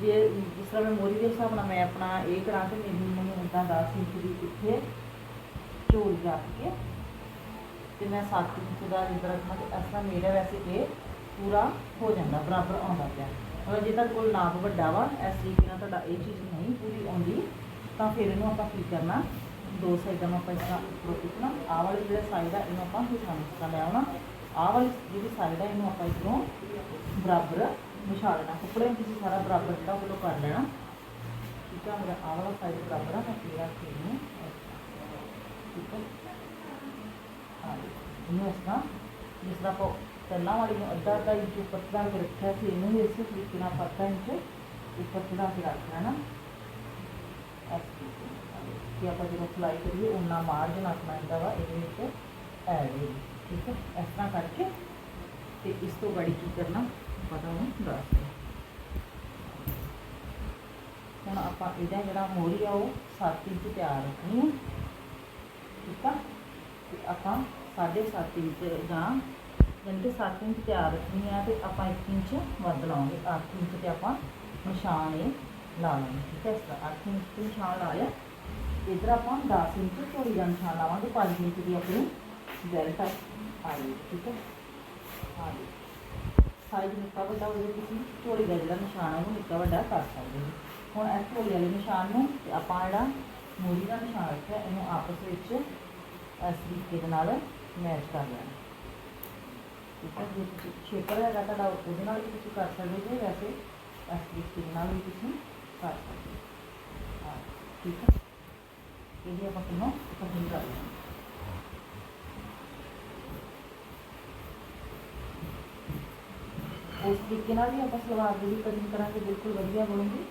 ਜੇ ਜਿਸ ਤਰ੍ਹਾਂ ਮੈਂ ਮੋਰੀ ਦੇ ਹਿਸਾਬ ਨਾਲ ਮੈਂ ਆਪਣਾ ਇਹ ਕਰਾਂ ਤੇ ਮੇਰੀ ਮੈਨੂੰ ਉਦਾਂ 10 ਇੰਚ ਦੀ ਇੱਥੇ ਝੋਲ ਰੱਖ ਕੇ ਤੇ ਮੈਂ 7 ਇੰਚ ਦਾ ਜਿੱਦਾਂ ਰੱਖਾਂ ਤੇ ਇਸ ਤਰ੍ਹਾਂ ਮੇਰਾ ਵੈਸੇ ਇਹ ਪੂਰਾ ਹੋ ਜਾਂਦਾ, ਬਰਾਬਰ ਆਉਂਦਾ ਪਿਆ। ਅਗਰ ਜੇ ਤੁਹਾਡੇ ਕੋਲ ਨਾਪ ਵੱਡਾ ਵਾ, ਇਸ ਤਰੀਕੇ ਨਾਲ ਤੁਹਾਡਾ ਇਹ ਚੀਜ਼ ਨਹੀਂ ਪੂਰੀ ਆਉਂਦੀ। ਤਾਂ ਫਿਰ ਇਹਨੂੰ ਆਪਾਂ ਕੀ ਕਰਨਾ? ਦੋ ਸਾਈਡਾਂ ਨੂੰ ਆਪਾਂ ਇਸ ਤਰ੍ਹਾਂ ਉੱਪਰੋਂ ਚੁੱਕਣਾ ਆਹ ਵਾਲੀ ਜਿਹੜਾ ਸਾਈਡ ਆ, ਇਹਨੂੰ ਆਪਾਂ ਹਿਸਾਬ ਨਾਲ ਲੈ ਆਉਣਾ। ਆਹ ਵਾਲੀ ਜਿਹੜੀ ਸਾਈਡ ਆ, ਇਹਨੂੰ ਆਪਾਂ ਇਧਰੋਂ ਬਰਾਬਰ ਵਿਛਾ ਲੈਣਾ ਕੱਪੜੇ ਨੂੰ ਤੁਸੀਂ ਸਾਰਾ ਬਰਾਬਰ ਜਿਹੜਾ ਉਹ ਕਰ ਲੈਣਾ। ਠੀਕ ਆ, ਮੇਰਾ ਆਹ ਵਾਲਾ ਸਾਈਡ ਬਰਾਬਰ ਆ, ਮੈਂ ਪੂਰਾ ਖੇਡ ਇਹਨੂੰ ਠੀਕ ਹੈ, ਇਹਨੂੰ ਇਸ ਤਰ੍ਹਾਂ, ਜਿਸ ਤਰ੍ਹਾਂ ਆਪਾਂ ਪਹਿਲਾਂ ਵਾਲੀ ਨੂੰ ਅੱਧਾ ਅੱਧਾ ਇੰਚ ਉੱਪਰ ਚੜਾ ਕੇ ਰੱਖਿਆ ਸੀ, ਇਹਨੂੰ ਵੀ ਇਸੇ ਤਰੀਕੇ ਨਾਲ ਆਪਾਂ ਅੱਧਾ ਇੰਚ ਉੱਪਰ ਚੜਾ ਕੇ ਰੱਖ ਲੈਣਾ ਇਸ ਤਰੀਕੇ ਨਾਲ। ਕਿ ਆਪਾਂ ਜਦੋਂ ਫਲਾਈ ਕਰੀਏ ਉਨਾ ਮਾਰਜਨ ਆਪਣਾ ਇਹਦਾ ਵਾ, ਇਹਦੇ ਵਿੱਚ ਐਡ ਹੋ ਠੀਕ ਹੈ? ਇਸ ਤਰ੍ਹਾਂ ਕਰਕੇ ਤੇ ਇਸ ਤੋਂ ਗਾੜੀ ਕੀ ਕਰਨਾ, ਪਤਾ ਉਹਨੂੰ ਦੱਸ ਦਿਓ। ਹੁਣ ਆਪਾਂ ਇਹਦਾ ਜਿਹੜਾ ਮੋਰੀ ਆ, ਉਹ 7 ਇੰਚ ਤਿਆਰ ਰੱਖਣੀ ਹੈ ਠੀਕ ਆ? ਤੇ ਆਪਾਂ 7.5 ਇੰਚ ਜਾਂ ਯਾਨੀ ਕਿ 7 ਇੰਚ ਤਿਆਰ ਰੱਖਣੀ ਆ ਤੇ ਆਪਾਂ 1 ਇੰਚ ਵੱਧ ਲਾਵਾਂਗੇ 8 ਇੰਚ ਤੇ ਆਪਾਂ ਨਿਸ਼ਾਨ ਇਹ ਲਾ ਲਾਂਗੇ ਠੀਕ ਹੈ, ਇਸ ਤਰ੍ਹਾਂ 8 ਇੰਚ ਤੇ ਨਿਸ਼ਾਨ ਲਾ ਲਿਆ। ਇਧਰ ਆਪਾਂ 10 ਇੰਚ ਚੌੜੀ ਦਾ ਨਿਸ਼ਾਨ ਲਾਵਾਂਗੇ 5 ਇੰਚ ਦੀ ਆਪਣੀ ਬੈਲਟ ਆ ਗਈ ਠੀਕ ਹੈ। ਆ ਗਈ ਸਾਈਜ਼ ਨਿੱਕਾ ਵੱਡਾ ਹੋਵੇ ਤੁਸੀਂ ਚੌੜੀ ਦਾ ਜਿਹੜਾ ਨਿਸ਼ਾਨ ਹੈ ਉਹ ਨਿੱਕਾ ਵੱਡਾ ਕਰ ਸਕਦੇ ਹੋ। ਹੁਣ ਇਸ ਝੋਲੀ ਵਾਲੇ ਨਿਸ਼ਾਨ ਨੂੰ ਤੇ ਆਪਾਂ ਜਿਹੜਾ ਮੂਰੀ ਦਾ ਨਿਸ਼ਾਨ ਰੱਖਿਆ, ਇਹਨੂੰ ਆਪਸ ਵਿੱਚ ਇਸ ਤਰੀਕੇ ਦੇ ਨਾਲ ਮੈਚ ਕਰ ਲੈਣਾ। ਠੀਕ ਹੈ, ਜੇ ਤੁਸੀਂ ਸ਼ੇਪਰ ਹੈਗਾ ਤੁਹਾਡਾ, ਉਹਦੇ ਨਾਲ ਵੀ ਤੁਸੀਂ ਕਰ ਸਕਦੇ ਹੋ, ਵੈਸੇ ਇਸ ਤਰੀਕੇ ਦੇ ਨਾਲ ਵੀ ਤੁਸੀਂ ਕਰ ਸਕਦੇ ਹੋ ਹਾਂ ਠੀਕ ਹੈ ਇਹਦੀ ਆਪਾਂ ਕਿਨੂੰ ਕਟਿੰਗ ਕਰ ਲੈਣਾ ਉਸ ਤਰੀਕੇ ਨਾਲ ਵੀ ਆਪਾਂ ਸਲਵਾਰ ਦੀ ਕਟਿੰਗ ਕਰਾਂਗੇ, ਬਿਲਕੁਲ ਵਧੀਆ ਬਣੂਗੀ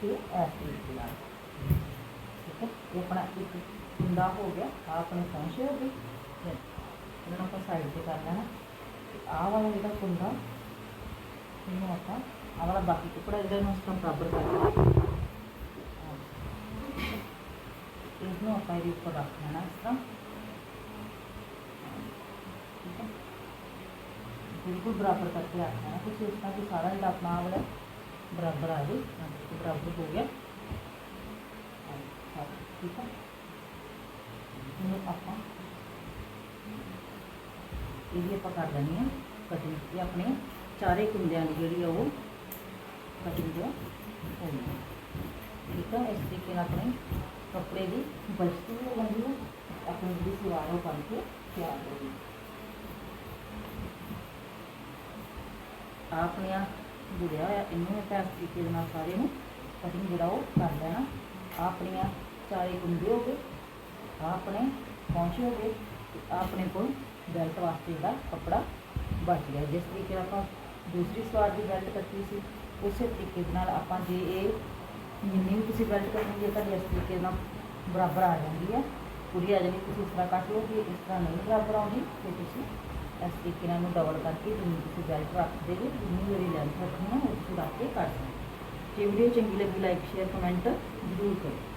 ਤੇ ਇਸ ਤਰੀਕੇ ਨਾਲ। ਠੀਕ ਹੈ ਇਹ ਆਪਣਾ ਇੱਕ ਕੁੰਡਾ ਹੋ ਗਿਆ, ਆਹ ਆਪਣੇ ਪਹੁੰਚੇ ਹੋ ਗਏ ਤੇ ਇਹਨਾਂ ਨੂੰ ਆਪਾਂ ਸਾਈਡ ਤੇ ਕਰ ਲੈਣਾ। ਤੇ ਆਹ ਵਾਲਾ ਜਿਹੜਾ ਕੁੰਡਾ ਇਹਨੂੰ ਆਪਾਂ ਆਹ ਵਾਲਾ ਬਾਕੀ ਟੁਕੜਾ ਜਿਹੜਾ ਇਹਨੂੰ ਆਪਾਂ ਬਰਾਬਰ ਕਰ ਲੈਣਾ ਇਹਨੂੰ ਆਪਾਂ ਇਹਦੇ ਉੱਪਰ ਰੱਖ ਲੈਣਾ ਇਸ ਤਰ੍ਹਾਂ। ਠੀਕ ਹੈ। ਬਿਲਕੁਲ ਬਰਾਬਰ ਕਰਕੇ ਰੱਖਣਾ ਹੈ ਤੁਸੀਂ ਇਸ ਤਰ੍ਹਾਂ ਕਿ ਸਾਰਾ ਜਿਹੜਾ ਆਪਣਾ ਆਹ ਵਾਲਾ ਬਰਾਬਰ ਆ ਜਾਏ ਹਾਂ, ਦੇਖੋ ਬਰਾਬਰ ਹੋ ਗਿਆ। ਹਾਂ, ਠੀਕ ਹੈ। ਇਹਨੂੰ ਆਪਾਂ ਇਹ ਵੀ ਆਪਾਂ ਕਰ ਲੈਣੀ ਹੈ ਕਟਿੰਗ ਇਹ ਜੋ ਹੋ ਗਈ ਠੀਕ ਹੈ ਇਸ ਤਰੀਕੇ ਨਾਲ ਆਪਣੇ ਕੱਪੜੇ ਦੀ ਬਚਤੀ ਹੋ ਜਾਂਦੀ ਹੈ ਆਪਣੀ ਜਿਹੜੀ ਸਲਵਾਰ ਉਹ ਬਣ ਕੇ ਤਿਆਰ ਹੋ ਗਈ ਆਹ ਆਪਣੀਆਂ ਜੁੜਿਆ ਹੋਇਆ ਇਹਨੂੰ ਆਪਾਂ ਇਸ ਤਰੀਕੇ ਦੇ ਨਾਲ ਸਾਰੇ ਨੂੰ ਕਟਿੰਗ ਜਿਹੜਾ ਉਹ ਕਰ ਲੈਣਾ। ਆਪਣੀਆਂ ਚਾਰੇ ਗੁੰਡੇ ਹੋ ਗਏ ਆਪਣੇ ਪਹੁੰਚੇ ਹੋ ਗਏ ਆਪਣੇ ਕੋਲ ਬੈਲਟ ਵਾਸਤੇ ਜਿਹੜਾ ਕੱਪੜਾ ਬਚ ਗਿਆ। ਜਿਸ ਤਰੀਕੇ ਨਾਲ ਆਪਾਂ ਦੂਸਰੀ ਸਵਾਰ ਦੀ ਬੈਲਟ ਕੱਟੀ ਸੀ ਉਸੇ ਤਰੀਕੇ ਦੇ ਨਾਲ ਆਪਾਂ ਜੇ ਇਹ ਜਿੰਨੀ ਵੀ ਤੁਸੀਂ ਬੈਲਟ ਕਰੋਗੇ ਤੁਹਾਡੀ ਇਸ ਤਰੀਕੇ ਨਾਲ ਬਰਾਬਰ ਆ ਜਾਂਦੀ ਹੈ। ਪੂਰੀ ਆ ਜਾਂਦੀ ਤੁਸੀਂ ਇਸ ਤਰ੍ਹਾਂ ਕੱਟ ਲਓਗੇ ਇਸ ਤਰ੍ਹਾਂ ਨਹੀਂ ਬਰਾਬਰ ਆਉਂਦੀ, ਤੇ ਤੁਸੀਂ ਇਸ ਤਰੀਕੇ ਨਾਲ ਨੂੰ ਡਬਲ ਕਰਕੇ ਜਿੰਨੀ ਤੁਸੀਂ ਬੈਲਟ ਰੱਖਦੇ ਜੇ ਜਿੰਨੀ ਮੇਰੀ ਲੈਂਥ ਰੱਖਣੀ ਹੈ ਉਸ ਰੱਖ ਕੇ ਕੱਟ ਸਕਦੇ ਜੇ ਵੀਡੀਓ ਚੰਗੀ ਲੱਗੀ ਲਾਈਕ ਸ਼ੇਅਰ ਕਮੈਂਟ ਜ਼ਰੂਰ ਕਰੋ